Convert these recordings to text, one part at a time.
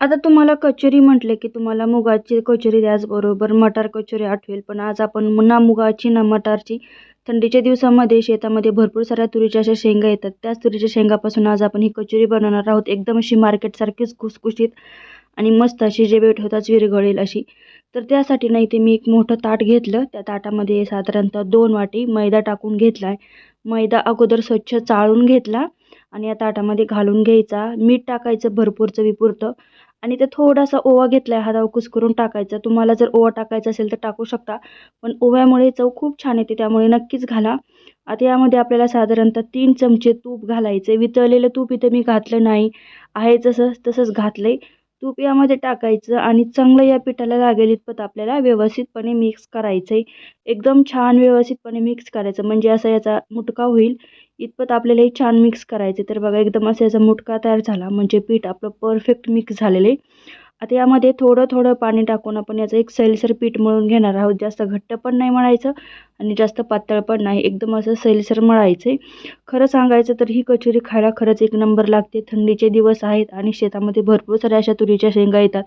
आता तुम्हाला कचोरी म्हटले की तुम्हाला मुगाची कचोरी त्याचबरोबर मटार कचोरी आठवेल. पण आज आपण ना मुगाची ना मटारची. थंडीच्या दिवसामध्ये शेतामध्ये भरपूर साऱ्या तुरीच्या अशा शेंगा येतात. त्याच तुरीच्या शेंगापासून आज आपण ही कचोरी बनवणार आहोत. एकदम अशी मार्केटसारखीच खुसखुशीत आणि मस्त अशी जे वेट होताच विरघळेल अशी. तर त्यासाठी नाही ते मी एक मोठं ताट घेतलं. त्या ताटामध्ये साधारणतः दोन वाटी मैदा टाकून घेतला आहे मैदा अगोदर स्वच्छ चाळून घेतला आणि या ताटामध्ये घालून घ्यायचा. मीठ टाकायचं भरपूर चवीपुरतं आणि ते थोडासा ओवा घेतला आहे हा दावकूस करून टाकायचा. तुम्हाला जर ओवा टाकायचा असेल तर टाकू शकता. पण ओव्यामुळे चव खूप छान येते त्यामुळे नक्कीच घाला. आता यामध्ये आपल्याला साधारणतः तीन चमचे तूप घालायचे. वितळलेलं तूप इथं मी घातलं नाही. आहे जसं तसंच घातलं आहे तूप यामध्ये टाकायचं आणि चांगलं या पिठाला लागेल इतपत आपल्याला व्यवस्थितपणे मिक्स करायचं आहे एकदम छान व्यवस्थितपणे मिक्स करायचं. म्हणजे असा याचा मुटका होईल. इतपत आपल्याला हे छान मिक्स करायचे तर बघा एकदम असं याचा मुटका तयार झाला. म्हणजे पीठ आपलं परफेक्ट मिक्स झालेलं आहे. आता यामध्ये थोडं थोडं पाणी टाकून आपण याचं एक सैलसर पीठ मळून घेणार आहोत. जास्त घट्ट पण नाही मळायचं. आणि जास्त पातळ पण नाही. एकदम असं सैलसर मळायचं. आहे खरं सांगायचं तर ही कचोरी खायला खरंच एक नंबर लागते. थंडीचे दिवस आहेत आणि शेतामध्ये भरपूर साऱ्या अशा तुरीच्या शेंगा येतात.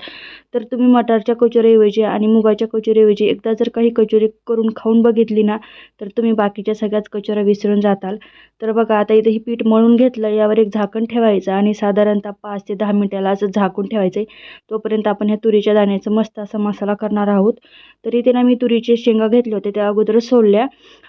तर तुम्ही मटारच्या कचोरीऐवजी आणि मुगाच्या कचोरीऐवजी एकदा जर काही कचोरी करून खाऊन बघितली ना तर तुम्ही बाकीच्या सगळ्याच कचोऱ्या विसरून जाताल. तर बघा आता इथे ही पीठ मळून घेतलं यावर एक झाकण ठेवायचं आणि साधारणतः पाच ते दहा मिनटाला असं झाकून ठेवायचं. आहे तोपर्यंत आपण ह्या तुरीच्या दाण्याचं मस्त असा मसाला करणार आहोत. तर इथे ना मी तुरीचे शेंगा घेतले होते त्या अगोदर सो सोलल्या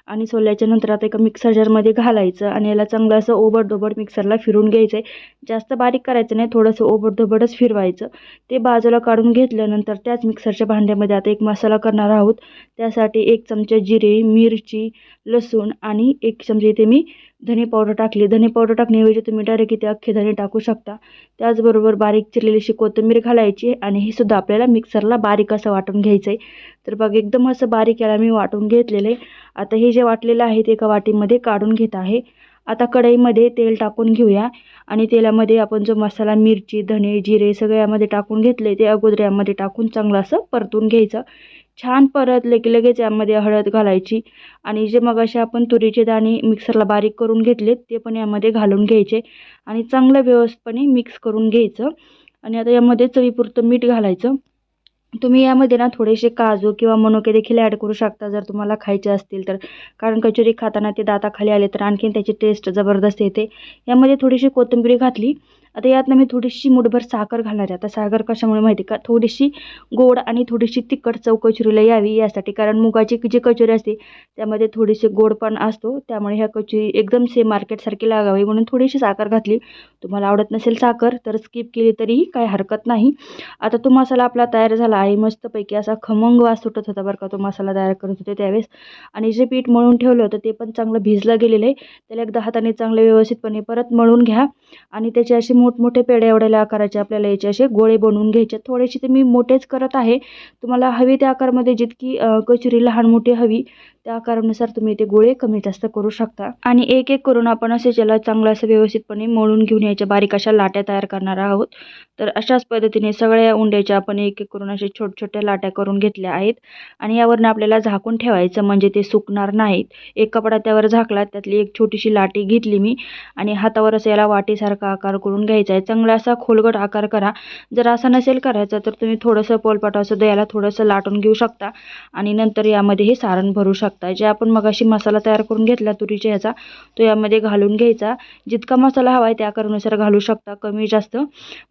आणि सोलल्याच्या नंतर आता एका मिक्सर जारमध्ये घालायचं आणि याला चांगलं असं ओबडधोबड मिक्सरला फिरून घ्यायचं आहे जास्त बारीक करायचं नाही थोडंसं ओबडधोबडच फिरवायचं. ते बाजूला काढून घेतल्यानंतर त्याच मिक्सरच्या भांड्यामध्ये आता एक मसाला करणार आहोत. त्यासाठी एक चमचा जिरे मिरची लसूण आणि एक चमचे इथे मी धने पावडर टाकली. धने पावडर टाकण्याऐवजी तुम्ही डायरेक्ट इथे अख्खे धने टाकू शकता. त्याचबरोबर बारीक चिरलेलीशी कोथिंबीर घालायची आणि हे सुद्धा आपल्याला मिक्सरला बारीक असं वाटून घ्यायचं आहे तर बघ एकदम असं बारीक याला मी वाटून घेतलेलं आहे आता हे जे वाटलेलं आहे ते एका वाटीमध्ये काढून घेत आहे. आता कढईमध्ये तेल टाकून घेऊया आणि तेलामध्ये आपण जो मसाला मिरची धने जिरे सगळे यामध्ये टाकून घेतले ते अगोदर यामध्ये टाकून चांगलं असं परतून घ्यायचं. छान परतले की लगेच यामध्ये हळद घालायची. आणि जे मग असे आपण तुरीचे दाणे मिक्सरला बारीक करून घेतले ते पण यामध्ये घालून घ्यायचे. आणि चांगलं व्यवस्थितपणे मिक्स करून घ्यायचं. आणि आता यामध्ये चवीपुरतं मीठ घालायचं. तुम्ही यामध्ये ना थोडेसे काजू किंवा मनुके देखील ॲड करू शकता जर तुम्हाला खायचे असतील तर. कारण कचोरी खाताना ते दाताखाली आले तर आणखीन त्याची टेस्ट जबरदस्त येते. यामध्ये थोडीशी कोथिंबीर घातली. आता यातनं मी थोडीशी मुठभर साखर घालणार आहे. आता साखर कशामुळे माहिती का? थोडीशी गोड आणि थोडीशी तिखट चव कचोरीला यावी यासाठी. कारण मुगाची जी कचोरी असते त्यामध्ये थोडीशी गोड पण असतो. त्यामुळे ह्या कचोरी एकदम सेम मार्केटसारखी लागावी. म्हणून थोडीशी साखर घातली. तुम्हाला आवडत नसेल साखर तर स्किप केली तरीही काही हरकत नाही. आता तो मसाला आपला तयार झाला आहे. मस्तपैकी असा खमंग वास सुटत होता बरं का तो मसाला तयार करत होते त्यावेळेस. आणि जे पीठ मळून ठेवलं होतं ते पण चांगलं भिजलं गेलेलं आहे. त्याला एकदा हाताने चांगलं व्यवस्थितपणे परत मळून घ्या. आणि त्याची अशी मोठमोठे पेढे एवढ्या आकाराचे आपल्याला याचे असे गोळे बनवून घ्यायचे. थोडेसे ते मी मोठेच करत आहे. तुम्हाला हवी त्या आकारमध्ये जितकी कचोरी लहान मोठी हवी त्या आकारानुसार तुम्ही ते गोळे कमी जास्त करू शकता. आणि एक एक करून आपण असे ज्याला चांगलं असं व्यवस्थितपणे मळून घेऊन यायच्या बारीक अशा लाट्या तयार करणार आहोत. तर अशाच पद्धतीने सगळ्या उंड्याच्या आपण एक एक करून असे छोट छोट्या लाट्या करून घेतल्या आहेत. आणि यावरनं आपल्याला झाकून ठेवायचं म्हणजे ते सुकणार नाहीत. एक कपडा त्यावर झाकला त्यातली एक छोटीशी लाटी घेतली मी. आणि हातावर असं याला वाटीसारखा आकार करून घ्यायचा आहे. चांगला असा खोलगट आकार करा. जर असा नसेल करायचा तर तुम्ही थोडंसं पोलपाटासुद्धा याला थोडंसं लाटून घेऊ शकता. आणि नंतर यामध्ये हे सारण भरू शकता. जे आपण मगाशी मसाला तयार करून घेतला तुरीच्या ह्याचा तो यामध्ये घालून घ्यायचा. जितका मसाला हवा आहे त्या आकारानुसार घालू शकता. कमी जास्त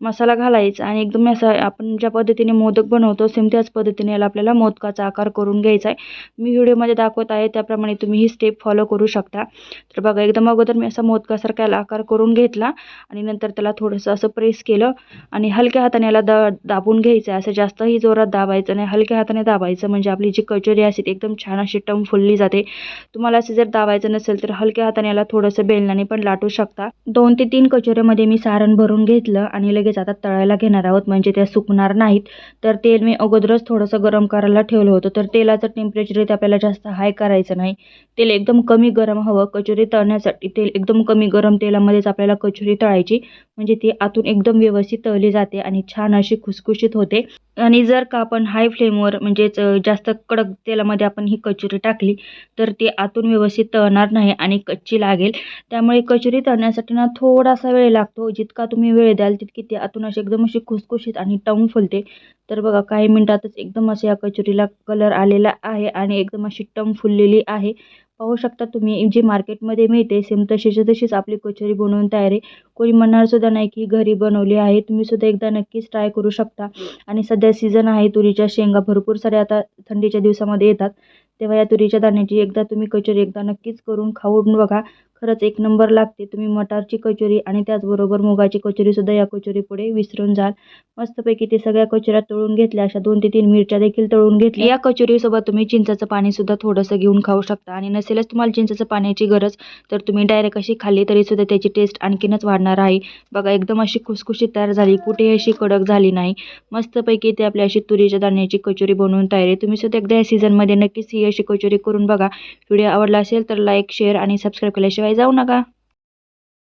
मसाला घालायचा. आणि एकदम असा आपण ज्या पद्धतीने मोदक बनवतो सेम त्याच पद्धतीने याला आपल्याला मोदकाचा आकार करून घ्यायचा आहे. मी व्हिडिओमध्ये दाखवत आहे त्याप्रमाणे तुम्ही ही स्टेप फॉलो करू शकता. तर बघा एकदम अगोदर मी असा मोदकासारखा याला आकार करून घेतला. आणि नंतर त्याला थोडंसं असं प्रेस केलं आणि हलक्या हाताने याला द दाबून घ्यायचं आहे. असं जास्तही जोरात दाबायचं नाही. हलक्या हाताने दाबायचं म्हणजे आपली जी कचोरी असते ती एकदम छान अशी टम फुलली जाते. तुम्हाला असं जर दाबायचं नसेल तर हलक्या हाताने याला थोडंसं बेलनाने पण लाटू शकता. दोन ते तीन कचोऱ्यामध्ये मी सारण भरून घेतलं आणि लगेच आता तळायला घेणार आहोत. म्हणजे त्या सुकणार नाहीत. तर तेल मी अगोदरच थोडंसं गरम करायला ठेवलं होतं. तर तेलाचं टेम्परेचर इथे आपल्याला जास्त हाय करायचं नाही. तेल एकदम कमी गरम हवं. कचोरी तळण्यासाठी तेल एकदम कमी गरम तेलामध्येच आपल्याला कचोरी तळायची. म्हणजे ती आतून एकदम व्यवस्थित तळली जाते आणि छान अशी खुसखुशीत होते. आणि जर का आपण हाय फ्लेमवर म्हणजेच जास्त कडक तेलामध्ये आपण ही कचोरी टाकली तर ती आतून व्यवस्थित तळणार नाही आणि कच्ची लागेल. त्यामुळे कचोरी तळण्यासाठी ना थोडासा वेळ लागतो. जितका तुम्ही वेळ द्याल तितकी ती आतून अशी एकदम अशी खुसखुशीत आणि टम फुलते. तर बघा काही मिनटातच एकदम असं या कचोरीला कलर आलेला आहे आणि एकदम अशी टम फुललेली आहे. पाहू शकता तुम्ही जी मार्केटमध्ये मिळते सेम तशीच्या तशीच आपली कचोरी बनवून तयार. आहे कोणी म्हणणार सुद्धा नाही की घरी बनवली आहे तुम्ही सुद्धा एकदा नक्कीच ट्राय करू शकता. आणि सध्या सीझन आहे तुरीच्या शेंगा भरपूर साऱ्या आता थंडीच्या दिवसामध्ये येतात. तेव्हा या तुरीच्या दाण्याची एकदा तुम्ही कचोरी एकदा नक्कीच करून खाऊन बघा. खरंच एक नंबर लागते. तुम्ही मटारची कचोरी आणि त्याचबरोबर मुगाची कचोरीसुद्धा या कचोरीपुढे विसरून जाल. मस्तपैकी ते सगळ्या कचोऱ्या तळून घेतल्या. अशा दोन ते तीन मिरच्या देखील तळून घेतल्या. या कचोरीसोबत तुम्ही चिंचाचं पाणीसुद्धा थोडंसं घेऊन खाऊ शकता. आणि नसेलच तुम्हाला चिंचाचं पाण्याची गरज तर तुम्ही डायरेक्ट अशी खाल्ली तरीसुद्धा त्याची टेस्ट आणखीनच वाढणार आहे. बघा एकदम अशी खुसखुशीत तयार झाली. कुठेही अशी कडक झाली नाही. मस्तपैकी ते आपल्या अशी तुरीच्या दाण्याची कचोरी बनवून तयार आहे. तुम्ही सुद्धा एकदा या सीझनमध्ये नक्कीच ही अशी कचोरी करून बघा. व्हिडिओ आवडला असेल तर लाईक शेअर आणि सबस्क्राईब केल्याशिवाय जाऊ नका.